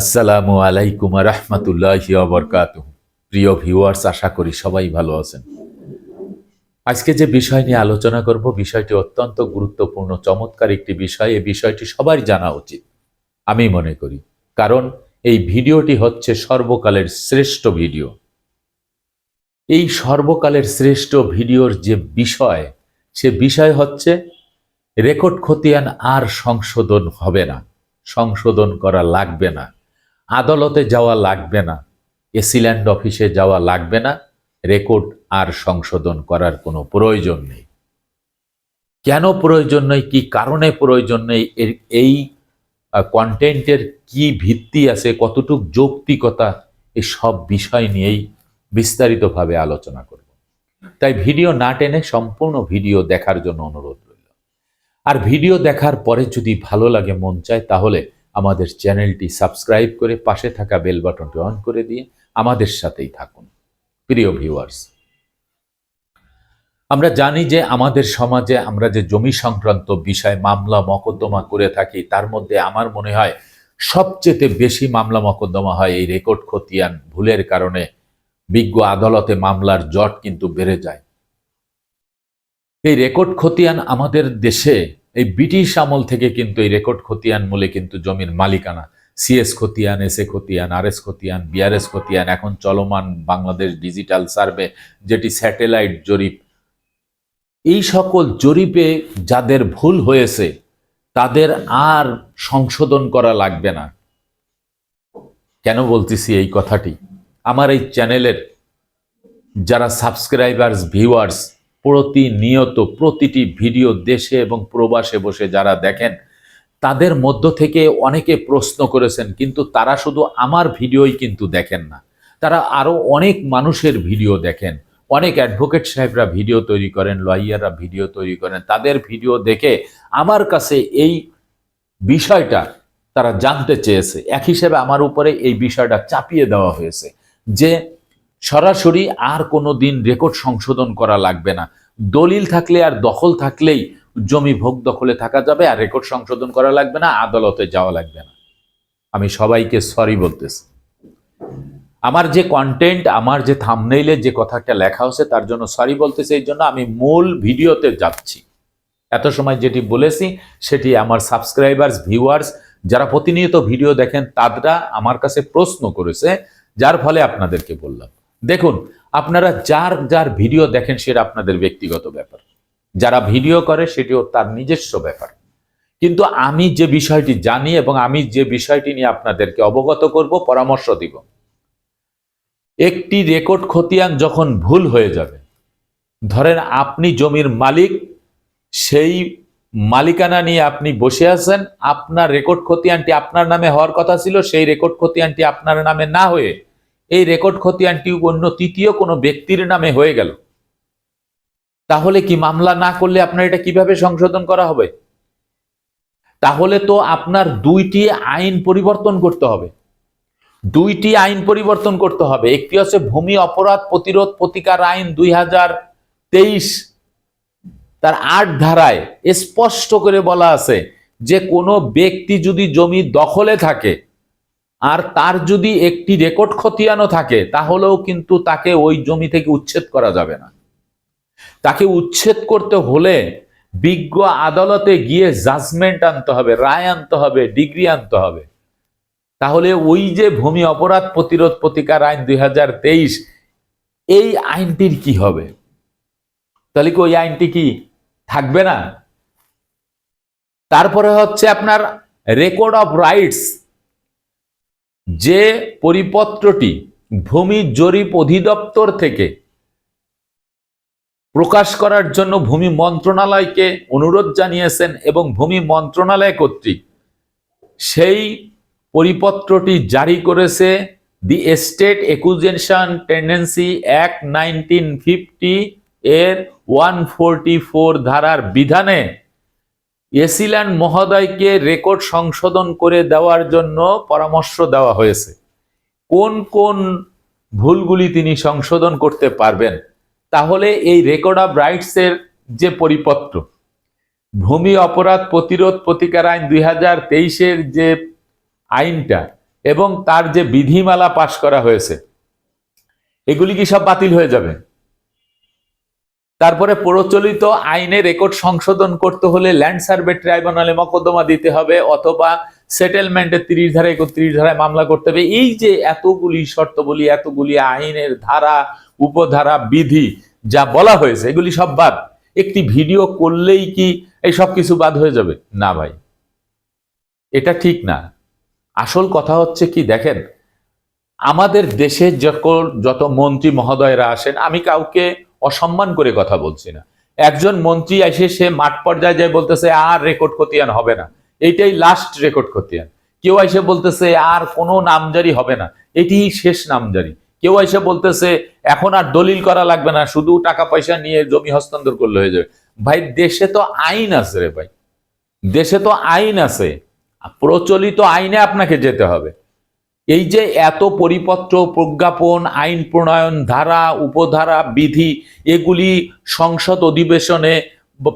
আসসালামু আলাইকুম রহমতুল্লাহ বরকাত প্রিয় ভিউয়ার্স আশা করি সবাই ভালো আছেন। আজকে যে বিষয় নিয়ে আলোচনা করব, বিষয়টি অত্যন্ত গুরুত্বপূর্ণ, চমৎকার একটি বিষয়। এই বিষয়টি সবার জানা উচিত, আমি মনে করি। কারণ এই ভিডিওটি হচ্ছে সর্বকালের শ্রেষ্ঠ ভিডিও। এই সর্বকালের শ্রেষ্ঠ ভিডিওর যে বিষয়, সে বিষয় হচ্ছে রেকর্ড খতিয়ান আর সংশোধন হবে না, সংশোধন করা লাগবে না। আদালতে যাওয়া লাগবে না। এসিল্যান্ড অফিসে যাওয়া লাগবে না। রেকর্ড আর সংশোধন করার কোনো প্রয়োজন নেই। কেন প্রয়োজন নেই? কি কারণে প্রয়োজন নেই? এর এই কন্টেন্টের কি ভিত্তি আছে? কতটুক যৌক্তিকতা? এই সব বিষয় নিয়েই বিস্তারিতভাবে আলোচনা করব। তাই ভিডিও না টেনে সম্পূর্ণ ভিডিও দেখার জন্য অনুরোধ রইল। আর ভিডিও দেখার পরে যদি ভালো লাগে, মন চায়, তাহলে আমাদের চ্যানেলটি সাবস্ক্রাইব করে পাশে থাকা বেল বাটনটি অন করে দিয়ে আমাদের সাথেই থাকুন। প্রিয় ভিউয়ার্স, আমরা জানি যে আমাদের সমাজে আমরা যে জমি সংক্রান্ত বিষয় মামলা মকদ্দমা করে থাকি, তার মধ্যে আমার মনে হয় সবচেয়ে বেশি মামলা মকদ্দমা হয় এই রেকর্ড খতিয়ান ভুলের কারণে। বিজ্ঞ আদালতে মামলার জট কিন্তু বেড়ে যায়। এই রেকর্ড খতিয়ান আমাদের দেশে এই ব্রিটিশ আমল থেকে কিন্তু এই রেকর্ড খতিয়ান মূলে কিন্তু জমির মালিকানা। সিএস খতিয়ান এস এ খতিয়ান আর এস খতিয়ান বিআরএস খতিয়ান, এখন চলমান বাংলাদেশ ডিজিটাল সার্ভে যেটি স্যাটেলাইট জরিপ। এই সকল জরিপে যাদের ভুল হয়েছে, তাদের আর সংশোধন করা লাগবে না। কেন বলতেছি এই কথাটি? আমার এই চ্যানেলের যারা সাবস্ক্রাইবার্স, ভিউয়ার্স প্রতিনিয়ত প্রতিটি ভিডিও দেশে এবং প্রবাসে বসে যারা দেখেন, তাদের মধ্য থেকে অনেকে প্রশ্ন করেছেন, কিন্তু তারা শুধু আমার ভিডিওই কিন্তু দেখেন না। তারা আরও অনেক মানুষের ভিডিও দেখেন। অনেক অ্যাডভোকেট সাহেবরা ভিডিও তৈরি করেন, লয়াররা ভিডিও তৈরি করেন। তাদের ভিডিও দেখে আমার কাছে এই বিষয়টা তারা জানতে চেয়েছে। এক হিসেবে আমার উপরে এই বিষয়টা চাপিয়ে দেওয়া হয়েছে যে সরাসরি আর কোনো দিন রেকর্ড সংশোধন করা লাগবে না। দলিল থাকলে আর দখল থাকলেই জমি ভোগ দখলে থাকা যাবে, আর রেকর্ড সংশোধন করা লাগবে না, আদালতে যাওয়া লাগবে না। আমি সবাইকে সরি বলতেছি। আমার যে কন্টেন্ট আমার যে থামনেইলে যে কথাটা লেখা হচ্ছে তার জন্য সরি বলতেছি, এই জন্য আমি মূল ভিডিওতে যাচ্ছি। এত সময় যেটি বলেছি, সেটি আমার সাবস্ক্রাইবার্স ভিউয়ার্স যারা প্রতিনিয়ত ভিডিও দেখেন, তারা আমার কাছে প্রশ্ন করেছে, যার ফলে আপনাদেরকে বললাম। দেখুন, আপনারা যার যার ভিডিও দেখেন সেটা আপনাদের ব্যক্তিগত ব্যাপার। যারা ভিডিও করে সেটিও তার নিজস্ব ব্যাপার। কিন্তু আমি যে বিষয়টি জানি এবং আমি যে বিষয়টি নিয়ে আপনাদেরকে অবগত করব, পরামর্শ দিব। একটি রেকর্ড খতিয়ান যখন ভুল হয়ে যাবে, ধরেন আপনি জমির মালিক, সেই মালিকানা নিয়ে আপনি বসে আছেন, আপনার রেকর্ড খতিয়ানটি আপনার নামে হওয়ার কথা ছিল, সেই রেকর্ড খতিয়ানটি আপনার নামে না হয়ে এই রেকর্ড খতিয়ানটি অন্য তৃতীয় কোনো ব্যক্তির নামে হয়ে গেল। তাহলে কি মামলা না করলে আপনার এটা কীভাবে সংশোধন করা হবে? তাহলে তো আপনার দুইটি আইন পরিবর্তন করতে হবে। দুইটি আইন পরিবর্তন করতে হবে। একটি হচ্ছে ভূমি অপরাধ প্রতিরোধ প্রতিকার আইন দুই হাজার তেইশ। তার আট ধারায় স্পষ্ট করে বলা আছে যে কোনো ব্যক্তি যদি জমি দখলে থাকে আর তার যদি একটি রেকর্ড খতিয়ানো থাকে, তাহলেও কিন্তু তাকে ওই জমি থেকে উচ্ছেদ করা যাবে না। তাকে উচ্ছেদ করতে হলে বিজ্ঞ আদালতে গিয়ে জাজমেন্ট আনতে হবে, রায় আনতে হবে ডিগ্রি আনতে হবে। তাহলে ওই যে ভূমি অপরাধ প্রতিরোধ প্রতিকার আইন দুই হাজার তেইশ, এই আইনটির কি হবে? তাহলে কি ওই আইনটি কি থাকবে না? তারপরে হচ্ছে আপনার রেকর্ড অফ রাইটস যে পরিপত্রটি ভূমি জরিপ অধিদপ্তর থেকে প্রকাশ করার জন্য ভূমি মন্ত্রণালয়কে অনুরোধ জানিয়েছেন এবং ভূমি মন্ত্রণালয় কর্তৃক সেই পরিপত্রটি জারি করেছে the estate acquisition tenancy act nineteen fifty এর ওয়ান ফোরটি ফোর ধারার বিধানে এসিল্যান্ড মহোদয়কে রেকর্ড সংশোধন করে দেওয়ার জন্য পরামর্শ দেওয়া হয়েছে। কোন কোন ভুলগুলি তিনি সংশোধন করতে পারবেন, তাহলে এই রেকর্ড অফ রাইটসের যে পরিপত্র, ভূমি অপরাধ প্রতিরোধ প্রতিকার আইন দুই হাজার তেইশের যে আইনটা এবং তার যে বিধিমালা পাশ করা হয়েছে, এগুলি কি সব বাতিল হয়ে যাবে? তারপরে প্রচলিত আইনে রেকর্ড সংশোধন করতে হলে ল্যান্ড সার্ভে ট্রাইব্যুনালে মকদ্দমা দিতে হবে অথবা সেটেলমেন্টের তিরিশ ধারা, একত্রিশ ধারায় মামলা করতে হবে। এই যে এতগুলি শর্তগুলি এতগুলি আইনের ধারা, উপধারা, বিধি যা বলা হয়েছে, এগুলি সব বাদ। একটি ভিডিও করলেই কি এই সব কিছু বাদ হয়ে যাবে? না ভাই। এটা ঠিক না। আসল কথা হচ্ছে কি, দেখেন, আমাদের দেশে যখন যত মন্ত্রী মহোদয়রা আসেন, আমি কাউকে অসম্মান করে কথা বলছি না। একজন মন্ত্রী এসে সে মাঠ পর্যায়ে যায় বলতেছে, আর রেকর্ড খতিয়ান হবে না। এইটাই লাস্ট রেকর্ড খতিয়ান। কেউ এসে বলতেছে, আর কোনো নামজারি হবে না। এটি শেষ নামজারি। কেউ এসে বলতেছে, এখন আর দলিল করা লাগবে না, শুধু টাকা পয়সা নিয়ে জমি হস্তান্তর করলে হয়ে যাবে। ভাই, দেশে তো আইন আছে রে ভাই। দেশে তো আইন আছে। প্রচলিত আইনে আপনাকে যেতে হবে। এই যে এত পরিপত্র, প্রজ্ঞাপন, আইন প্রণয়ন ধারা, উপধারা, বিধি, এগুলি সংসদ অধিবেশনে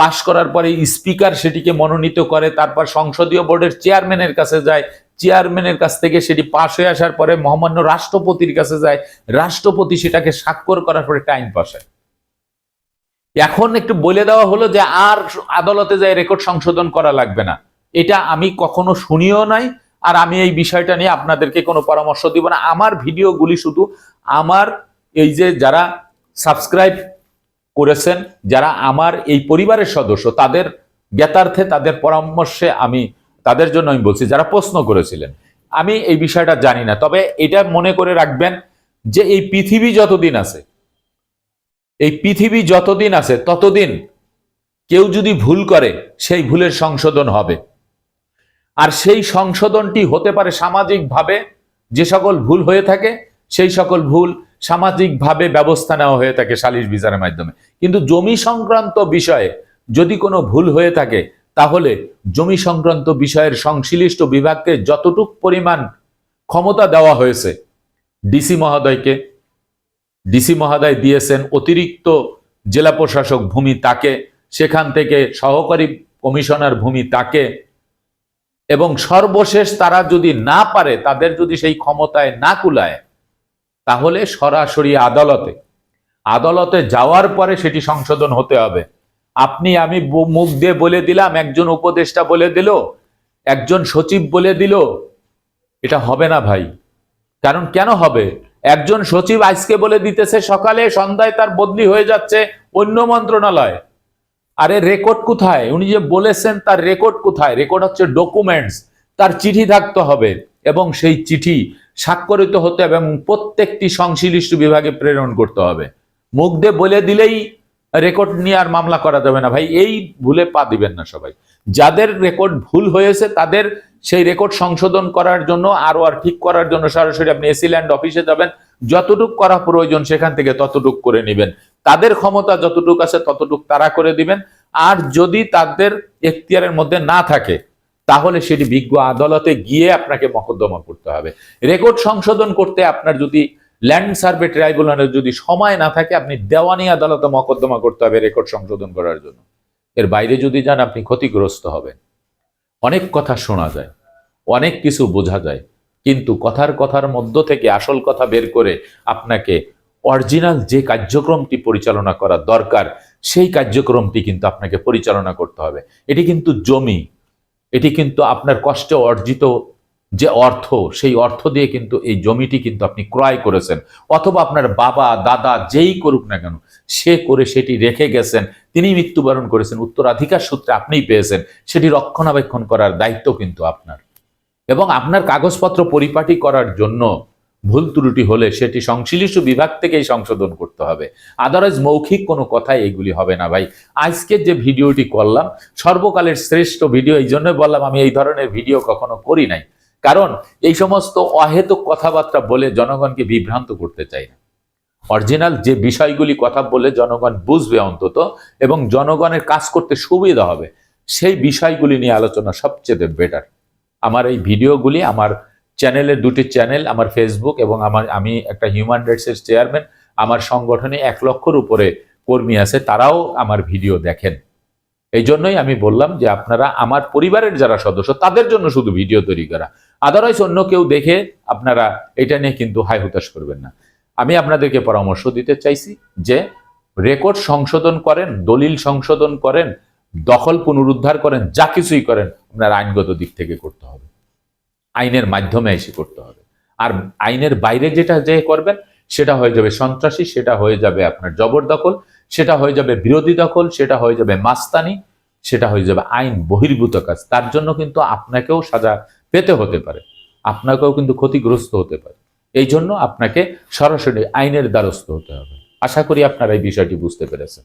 পাশ করার পরে স্পিকার সেটিকে মনোনীত করে, তারপর সংসদীয় বোর্ডের চেয়ারম্যানের কাছে যায়, চেয়ারম্যানের কাছ থেকে সেটি পাশ হয়ে আসার পরে মহামান্য রাষ্ট্রপতির কাছে যায়, রাষ্ট্রপতি সেটাকে স্বাক্ষর করার পরে টাইম পাস হয়। এখন একটু বলে দেওয়া হলো যে আর আদালতে যায়, রেকর্ড সংশোধন করা লাগবে না। এটা আমি কখনো শুনিও নাই আর আমি এই বিষয়টা নিয়ে আপনাদেরকে কোনো পরামর্শ দিব না। আমার ভিডিওগুলি শুধু আমার এই যে যারা সাবস্ক্রাইব করেছেন, যারা আমার এই পরিবারের সদস্য, তাদের জ্ঞাতার্থে, তাদের পরামর্শে আমি, তাদের জন্য আমি বলছি, যারা প্রশ্ন করেছিলেন, আমি এই বিষয়টা জানি না। তবে এটা মনে করে রাখবেন যে এই পৃথিবী যতদিন আছে, এই পৃথিবী যতদিন আছে, ততদিন কেউ যদি ভুল করে, সেই ভুলের সংশোধন হবে। আর সেই সংশোধনটি হতে পারে সামাজিকভাবে যে সকল ভুল হয়ে থাকে, সেই সকল ভুল সামাজিকভাবে ব্যবস্থা নেওয়া হয়ে থাকে সালিশ বিচারের মাধ্যমে। কিন্তু জমি সংক্রান্ত বিষয়ে যদি কোনো ভুল হয়ে থাকে, তাহলে জমি সংক্রান্ত বিষয়ের সংশ্লিষ্ট বিভাগকে যতটুক পরিমাণ ক্ষমতা দেওয়া হয়েছে ডিসি মহোদয়কে ডিসি মহোদয় দিয়েছেন অতিরিক্ত জেলা প্রশাসক ভূমি তাকে, সেখান থেকে সহকারী কমিশনার ভূমি তাকে এবং সর্বশেষ তারা যদি না পারে, তাদের যদি সেই ক্ষমতায় না কুলায়, তাহলে সরাসরি আদালতে আদালতে যাওয়ার পরে সেটি সংশোধন হতে হবে। আপনি, আমি মুখ দিয়ে বলে দিলাম, একজন উপদেষ্টা বলে দিল, একজন সচিব বলে দিল, এটা হবে না ভাই। কারণ কেন হবে? একজন সচিব আজকে বলে দিতেছে সকালে, সন্ধ্যায় তার বদলি হয়ে যাচ্ছে অন্য মন্ত্রণালয়। আরে রেকর্ড কোথায়? উনি যে বলেছেন তার রেকর্ড কোথায়? রেকর্ড হচ্ছে ডকুমেন্টস তার চিঠি থাকতে হবে এবং সেই চিঠি স্বাক্ষরিত হতে হবে এবং প্রত্যেকটি সংশ্লিষ্ট বিভাগে প্রেরণ করতে হবে। মুখ দিয়ে বলে দিলেই রেকর্ড নিয়ে আর মামলা করা যাবে না। ভাই, এই ভুলে পা দিবেন না সবাই। যাদের রেকর্ড ভুল হয়েছে, তাদের সেই রেকর্ড সংশোধন করার জন্য আরও আর ঠিক করার জন্য সরাসরি আপনি এসি ল্যান্ড অফিসে যাবেন। যতটুক করা প্রয়োজন সেখান থেকে ততটুক করে নেবেন। তাদের ক্ষমতা যতটুক আছে ততটুক তারা করে দিবেন। আর যদি তাদের এখতিয়ারের মধ্যে না থাকে, তাহলে সেটি বিজ্ঞ আদালতে গিয়ে আপনাকে মকদ্দমা করতে হবে। রেকর্ড সংশোধন করতে আপনার যদি ল্যান্ড সার্ভে ট্রাইব্যুনালের যদি সময় না থাকে, আপনি দেওয়ানি আদালতে মকদ্দমা করতে হবে রেকর্ড সংশোধন করার জন্য। এর বাইরে যদি যান, আপনি ক্ষতিগ্রস্ত হবেন। অনেক কথা শোনা যায়, অনেক কিছু বোঝা যায়। কিন্তু কথার কথার মধ্য থেকে আসল কথা বের করে আপনাকে অরিজিনাল যে কার্যক্রমটি পরিচালনা করা দরকার, সেই কার্যক্রমটি কিন্তু আপনাকে পরিচালনা করতে হবে। এটি কিন্তু জমি, এটি কিন্তু আপনার কষ্টে অর্জিত যে অর্থ, সেই অর্থ দিয়ে কিন্তু এই জমিটি কিন্তু আপনি ক্রয় করেছেন। অথবা আপনার বাবা, দাদা যেই করুক না কেন, সে করে সেটি রেখে গেছেন, তিনি মৃত্যুবরণ করেছেন, উত্তরাধিকার সূত্রে আপনিই পেয়েছেন, সেটি রক্ষণাবেক্ষণ করার দায়িত্ব কিন্তু আপনার। এবং আপনার কাগজপত্র পরিপাটি করার জন্য ভুল ত্রুটি হলে সেটি সংশ্লিষ্ট বিভাগ থেকেই সংশোধন করতে হবে। আদারওয়াইজ মৌখিক কোনো কথাই এগুলি হবে না ভাই। আজকে যে ভিডিওটি করলাম, সর্বকালের শ্রেষ্ঠ ভিডিও, এই জন্য বললাম আমি এই ধরনের ভিডিও কখনো করি নাই। কারণ এই সমস্ত অহেতুক কথাবার্তা বলে জনগণকে বিভ্রান্ত করতে চাই না। অরিজিনাল যে বিষয়গুলি কথা বলে জনগণ বুঝবে অন্তত এবং জনগণের কাজ করতে সুবিধা হবে। সেই বিষয়গুলি নিয়ে আলোচনা সবচেয়ে বেটার আমার এই ভিডিওগুলি আমার চ্যানেলের দুটি চ্যানেল, আমার ফেসবুক এবং আমার, আমি একটা হিউম্যান রাইটসের চেয়ারম্যান আমার সংগঠনে এক লক্ষর উপরে কর্মী আছে, তারাও আমার ভিডিও দেখেন। এই জন্যই আমি বললাম যে আপনারা আমার পরিবারের যারা সদস্য, তাদের জন্য শুধু ভিডিও তৈরি করা। আদারওয়াইজ অন্য কেউ দেখে আপনারা এটা নিয়ে কিন্তু হাই হুতাশ করবেন না। আমি আপনাদেরকে পরামর্শ দিতে চাইছি যে রেকর্ড সংশোধন করেন, দলিল সংশোধন করেন দখল পুনরুদ্ধার করেন, যা কিছুই করেন, আপনার আইনগত দিক থেকে করতে হবে। আইনের মাধ্যমে এসে করতে হবে। আর আইনের বাইরে যেটা যে করবেন, সেটা হয়ে যাবে সন্ত্রাসী, সেটা হয়ে যাবে আপনার জবরদখল সেটা হয়ে যাবে বিরোধী দখল, সেটা হয়ে যাবে মাস্তানি, সেটা হয়ে যাবে আইন বহির্ভূত কাজ। তার জন্য কিন্তু আপনাকেও সাজা পেতে হতে পারে। আপনাকেও কিন্তু ক্ষতিগ্রস্ত হতে পারে। এই জন্য আপনাকে সরাসরি আইনের দ্বারস্থ হতে হবে। আশা করি আপনারা এই বিষয়টি বুঝতে পেরেছেন।